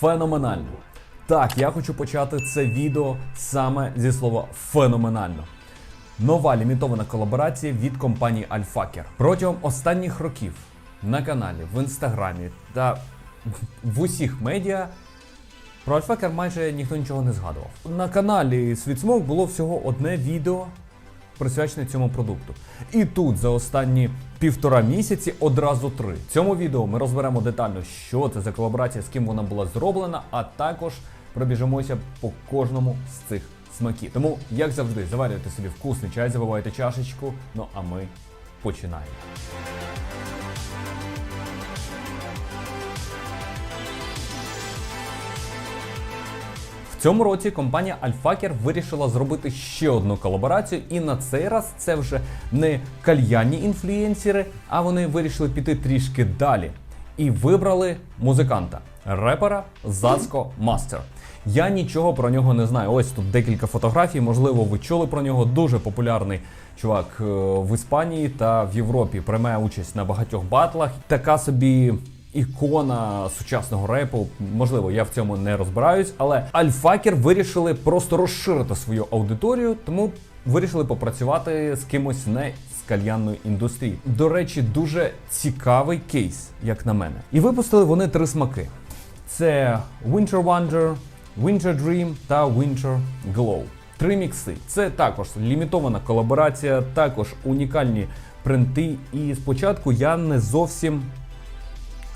феноменально. Так, я хочу почати це відео саме зі слова феноменально. Нова лімітована колаборація від компанії Alfaker. Протягом останніх років на каналі, в інстаграмі та в усіх медіа про Alfaker майже ніхто нічого не згадував. На каналі Світсмок було всього одне відео присвячене цьому продукту. І тут за останні півтора місяці одразу три. В цьому відео ми розберемо детально, що це за колаборація, з ким вона була зроблена, а також пробіжимося по кожному з цих смаків. Тому, як завжди, заварюйте собі вкусний чай, забувайте чашечку. Ну а ми починаємо. Цьому році компанія Alfaker вирішила зробити ще одну колаборацію, і на цей раз це вже не кальянні інфлюєнсери, а вони вирішили піти трішки далі. І вибрали музиканта, репера Зацко Мастер. Я нічого про нього не знаю. Ось тут декілька фотографій. Можливо, ви чули про нього. Дуже популярний чувак е, в Іспанії та в Європі. Приймає участь на багатьох батлах. Така собі ікона сучасного репу. Можливо, я в цьому не розбираюсь, але Альфакер вирішили просто розширити свою аудиторію, тому вирішили попрацювати з кимось не з кальянної індустрії. До речі, дуже цікавий кейс, як на мене. І випустили вони три смаки: це Winter Wonder, Winter Dream та Winter Glow. Три мікси. Це також лімітована колаборація, також унікальні принти. І спочатку я не зовсім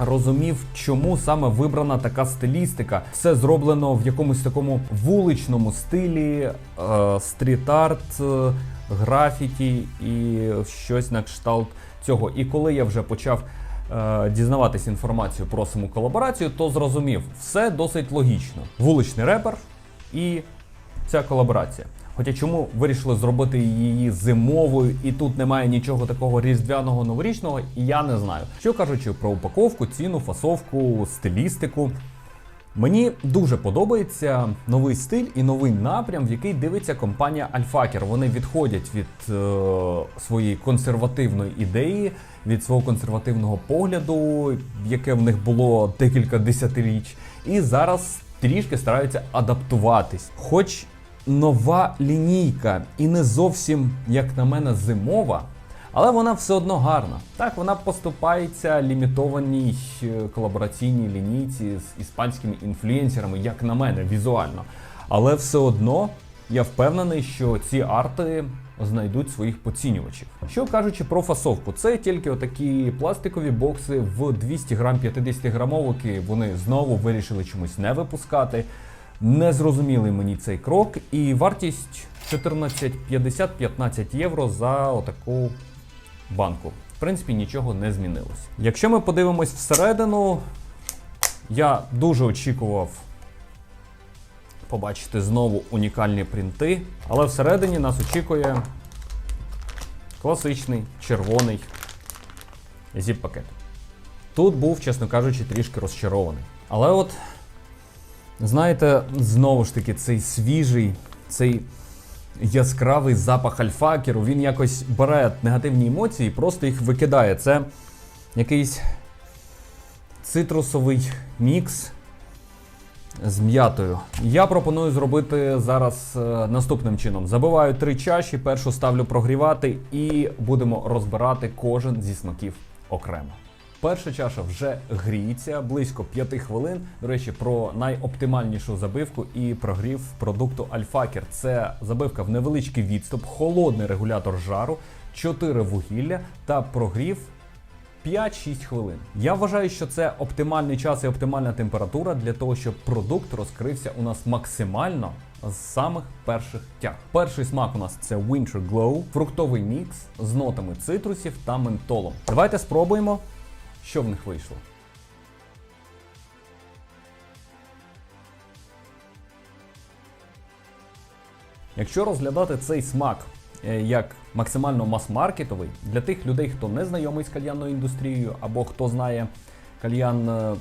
розумів, чому саме вибрана така стилістика. Все зроблено в якомусь такому вуличному стилі, е, стріт-арт, е, графіті і щось на кшталт цього. І коли я вже почав е, дізнаватись інформацію про саму колаборацію, то зрозумів, все досить логічно. Вуличний репер і ця колаборація. Хоча чому вирішили зробити її зимовою, і тут немає нічого такого різдвяного новорічного, я не знаю. Що кажучи про упаковку, ціну, фасовку, стилістику. Мені дуже подобається новий стиль і новий напрям, в який дивиться компанія Alfaker. Вони відходять від е, своєї консервативної ідеї, від свого консервативного погляду, яке в них було декілька десятиріч, і зараз трішки стараються адаптуватись. Хоч нова лінійка і не зовсім, як на мене, зимова. Але вона все одно гарна. Так, вона поступається лімітованій е, колабораційній лінійці з іспанськими інфлюенсерами, як на мене, візуально. Але все одно я впевнений, що ці арти знайдуть своїх поцінювачів. Що кажучи про фасовку, це тільки отакі пластикові бокси в 200 грам 50 грамовики. Вони знову вирішили чомусь не випускати. Не зрозумілий мені цей крок, і вартість 14,50-15 євро за отаку банку. В принципі, нічого не змінилось. Якщо ми подивимось всередину, я дуже очікував побачити знову унікальні принти, але всередині нас очікує класичний червоний зіп-пакет. Тут був, чесно кажучи, трішки розчарований. Але от Знаєте, знову ж таки, цей свіжий, цей яскравий запах альфакеру, він якось бере негативні емоції і просто їх викидає. Це якийсь цитрусовий мікс з м'ятою. Я пропоную зробити зараз е, наступним чином: забиваю три чаші, першу ставлю прогрівати, і будемо розбирати кожен зі смаків окремо. Перша чаша вже гріється близько 5 хвилин. До речі, про найоптимальнішу забивку і прогрів продукту Альфакер. Це забивка в невеличкий відступ, холодний регулятор жару, 4 вугілля та прогрів 5-6 хвилин. Я вважаю, що це оптимальний час і оптимальна температура для того, щоб продукт розкрився у нас максимально з самих перших тяг. Перший смак у нас це Winter Glow, фруктовий мікс з нотами цитрусів та ментолом. Давайте спробуємо. Що в них вийшло? Якщо розглядати цей смак е, як максимально мас-маркетовий, для тих людей, хто не знайомий з кальянною індустрією, або хто знає кальян, е,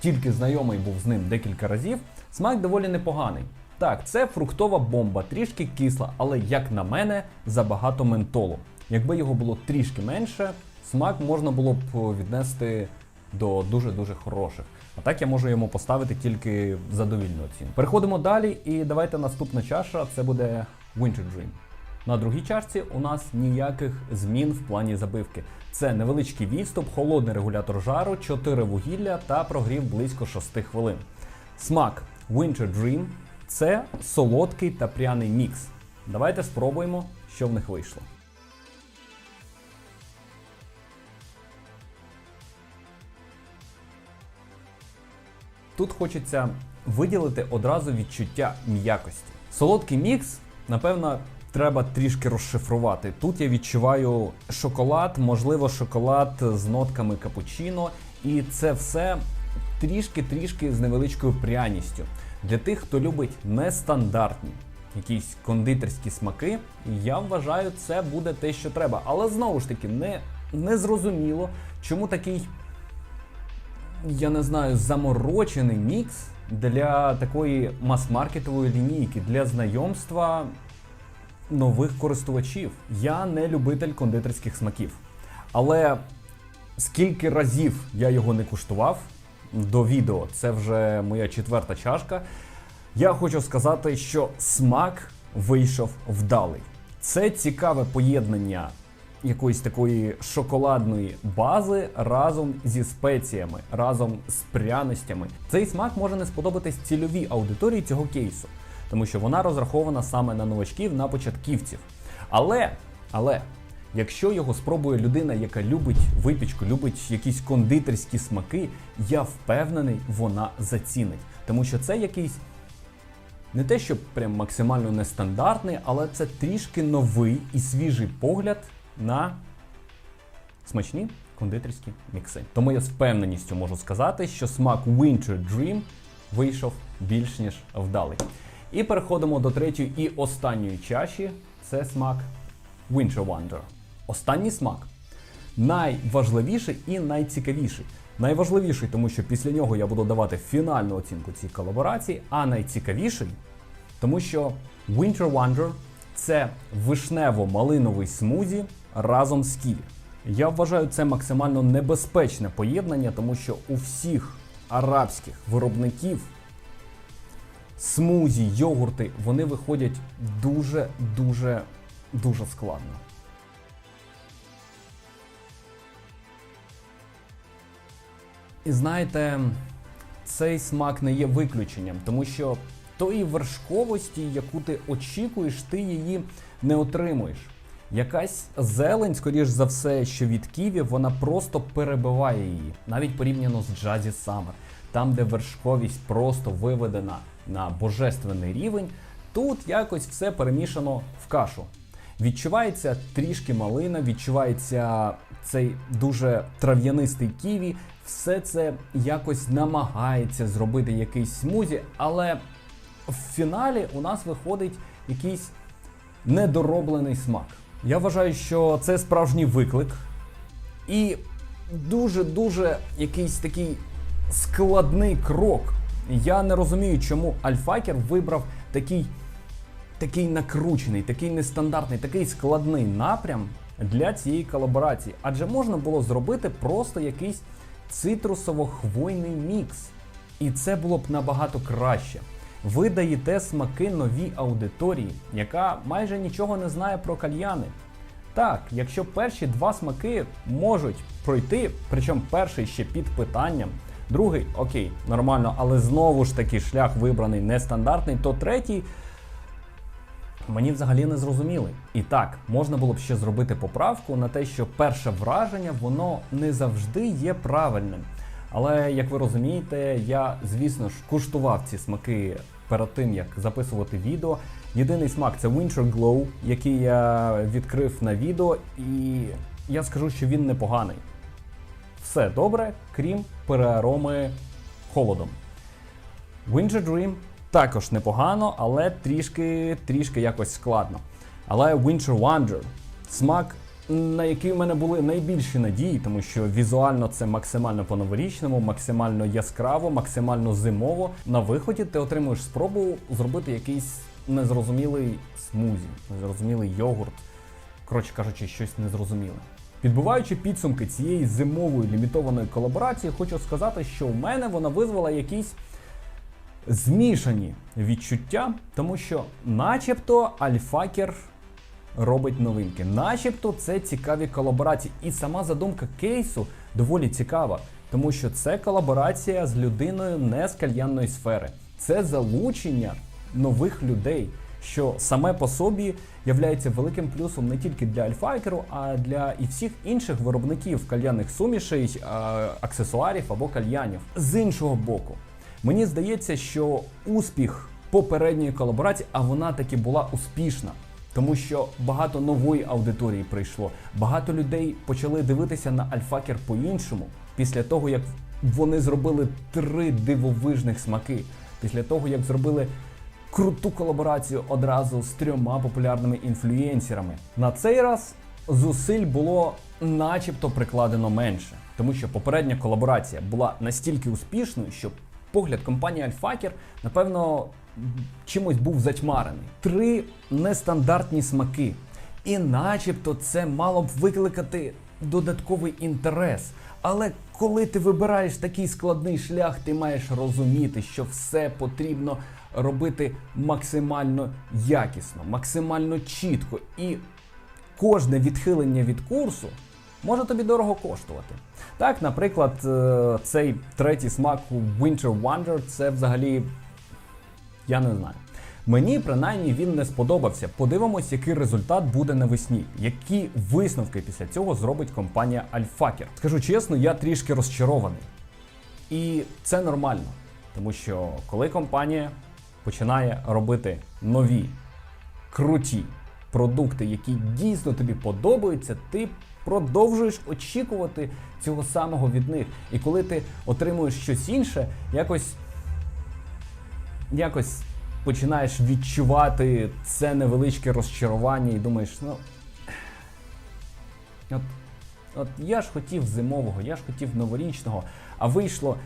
тільки знайомий був з ним декілька разів, смак доволі непоганий. Так, це фруктова бомба, трішки кисла, але, як на мене, забагато ментолу. Якби його було трішки менше, смак можна було б віднести до дуже-дуже хороших. А так я можу йому поставити тільки задовільну оцінку. Переходимо далі, і давайте наступна чаша це буде Winter Dream. На другій чашці у нас ніяких змін в плані забивки. Це невеличкий відступ, холодний регулятор жару, 4 вугілля та прогрів близько 6 хвилин. Смак Winter Dream це солодкий та пряний мікс. Давайте спробуємо, що в них вийшло. Тут хочеться виділити одразу відчуття м'якості. Солодкий мікс, напевно, треба трішки розшифрувати. Тут я відчуваю шоколад, можливо, шоколад з нотками капучино, і це все трішки-трішки з невеличкою пряністю. Для тих, хто любить нестандартні якісь кондитерські смаки, я вважаю, це буде те, що треба. Але знову ж таки, не, не зрозуміло, чому такий я не знаю, заморочений мікс для такої мас-маркетової лінійки, для знайомства нових користувачів. Я не любитель кондитерських смаків. Але скільки разів я його не куштував до відео, це вже моя четверта чашка. Я хочу сказати, що смак вийшов вдалий. Це цікаве поєднання якоїсь такої шоколадної бази разом зі спеціями, разом з пряностями. Цей смак може не сподобатись цільовій аудиторії цього кейсу, тому що вона розрахована саме на новачків, на початківців. Але, але. Якщо його спробує людина, яка любить випічку, любить якісь кондитерські смаки, я впевнений, вона зацінить. Тому що це якийсь не те, що прям максимально нестандартний, але це трішки новий і свіжий погляд на смачні кондитерські мікси. Тому я з впевненістю можу сказати, що смак Winter Dream вийшов більш ніж вдалий. І переходимо до третьої і останньої чаші. Це смак Winter Wonder. Останній смак найважливіший і найцікавіший. Найважливіший, тому що після нього я буду давати фінальну оцінку цій колаборації, а найцікавіший, тому що Winter Wonder це вишнево-малиновий смузі разом з ківі. Я вважаю це максимально небезпечне поєднання, тому що у всіх арабських виробників смузі, йогурти, вони виходять дуже, дуже, дуже складно. І знаєте, цей смак не є виключенням, тому що тої вершковості, яку ти очікуєш, ти її не отримуєш. Якась зелень, скоріш за все, що від Ківі, вона просто перебиває її, навіть порівняно з Джазі Summer. Там, де вершковість просто виведена на божественний рівень, тут якось все перемішано в кашу. Відчувається трішки малина, відчувається цей дуже трав'янистий ківі. Все це якось намагається зробити якийсь смузі, але в фіналі у нас виходить якийсь недороблений смак. Я вважаю, що це справжній виклик і дуже-дуже якийсь такий складний крок. Я не розумію, чому Альфакер вибрав такий, такий накручений, такий нестандартний, такий складний напрям для цієї колаборації. Адже можна було зробити просто якийсь цитрусово-хвойний мікс. І це було б набагато краще. Ви даєте смаки новій аудиторії, яка майже нічого не знає про кальяни. Так, якщо перші два смаки можуть пройти, причому перший ще під питанням, другий окей, нормально, але знову ж таки шлях вибраний нестандартний, то третій мені взагалі не зрозуміли. І так, можна було б ще зробити поправку на те, що перше враження воно не завжди є правильним. Але як ви розумієте, я, звісно ж, куштував ці смаки перед тим, як записувати відео. Єдиний смак це Winter Glow, який я відкрив на відео, і я скажу, що він непоганий. Все добре, крім переароми холодом. Winter Dream також непогано, але трішки, трішки якось складно. Але Winter Wonder смак, на який в мене були найбільші надії, тому що візуально це максимально по-новорічному, максимально яскраво, максимально зимово. На виході ти отримуєш спробу зробити якийсь незрозумілий смузі, незрозумілий йогурт. Коротше кажучи, щось незрозуміле. Підбиваючи підсумки цієї зимової лімітованої колаборації, хочу сказати, що в мене вона визвала якісь змішані відчуття, тому що, начебто, Альфакер робить новинки, начебто, це цікаві колаборації. І сама задумка кейсу доволі цікава, тому що це колаборація з людиною не з кальянної сфери, це залучення нових людей. Що саме по собі являється великим плюсом не тільки для Альфакеру, а для і всіх інших виробників кальянних сумішей, аксесуарів або кальянів. З іншого боку, Мені здається, що успіх попередньої колаборації, а вона таки була успішна. Тому що багато нової аудиторії прийшло, багато людей почали дивитися на Альфакер по-іншому після того, як вони зробили три дивовижних смаки, після того, як зробили круту колаборацію одразу з трьома популярними інфлюєнсерами. На цей раз зусиль було начебто прикладено менше, тому що попередня колаборація була настільки успішною, що погляд компанії Альфакер, напевно, чимось був затьмарений. Три нестандартні смаки. І начебто це мало б викликати додатковий інтерес. Але коли ти вибираєш такий складний шлях, ти маєш розуміти, що все потрібно робити максимально якісно, максимально чітко. І кожне відхилення від курсу може тобі дорого коштувати. Так, наприклад, е, цей третій смак Winter Wonder це взагалі я не знаю. Мені принаймні він не сподобався. Подивимось, який результат буде навесні, які висновки після цього зробить компанія Alfaker. Скажу чесно, я трішки розчарований. І це нормально, тому що коли компанія починає робити нові, круті продукти, які дійсно тобі подобаються, ти продовжуєш очікувати цього самого від них. І коли ти отримуєш щось інше, якось якось починаєш відчувати це невеличке розчарування і думаєш, ну. От, от я ж хотів зимового, я ж хотів новорічного, а вийшло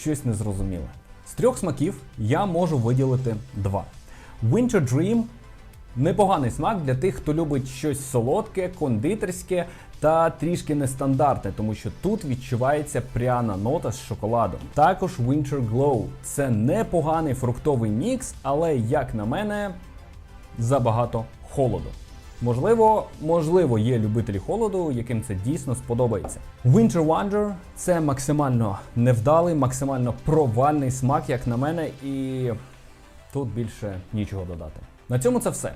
щось незрозуміле. З трьох смаків я можу виділити два. Winter Dream непоганий смак для тих, хто любить щось солодке, кондитерське та трішки нестандартне, тому що тут відчувається пряна нота з шоколадом. Також Winter Glow це непоганий фруктовий мікс, але як на мене, забагато холоду. Можливо, можливо, є любителі холоду, яким це дійсно сподобається. Winter Wonder це максимально невдалий, максимально провальний смак, як на мене, і тут більше нічого додати. На цьому це все.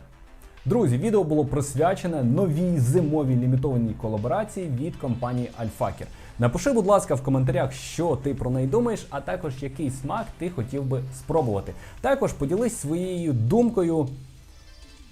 Друзі, відео було присвячене новій зимовій лімітованій колаборації від компанії Альфакер. Напиши, будь ласка, в коментарях, що ти про неї думаєш, а також який смак ти хотів би спробувати. Також поділись своєю думкою,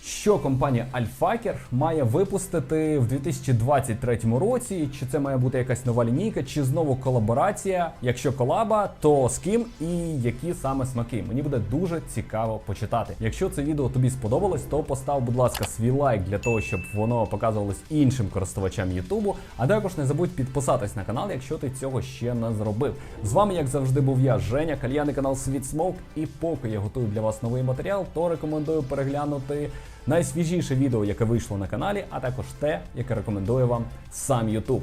що компанія Alfaker має випустити в 2023 році. Чи це має бути якась нова лінійка, чи знову колаборація? Якщо колаба, то з ким і які саме смаки? Мені буде дуже цікаво почитати. Якщо це відео тобі сподобалось, то постав, будь ласка, свій лайк для того, щоб воно показувалось іншим користувачам Ютубу. А також не забудь підписатись на канал, якщо ти цього ще не зробив. З вами, як завжди, був я, Женя, кальяний канал Світ Смоук. І поки я готую для вас новий матеріал, то рекомендую переглянути найсвіжіше відео, яке вийшло на каналі, а також те, яке рекомендує вам сам YouTube.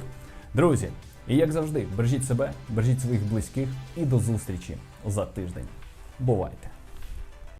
Друзі, і як завжди, бережіть себе, бережіть своїх близьких і до зустрічі за тиждень. Бувайте!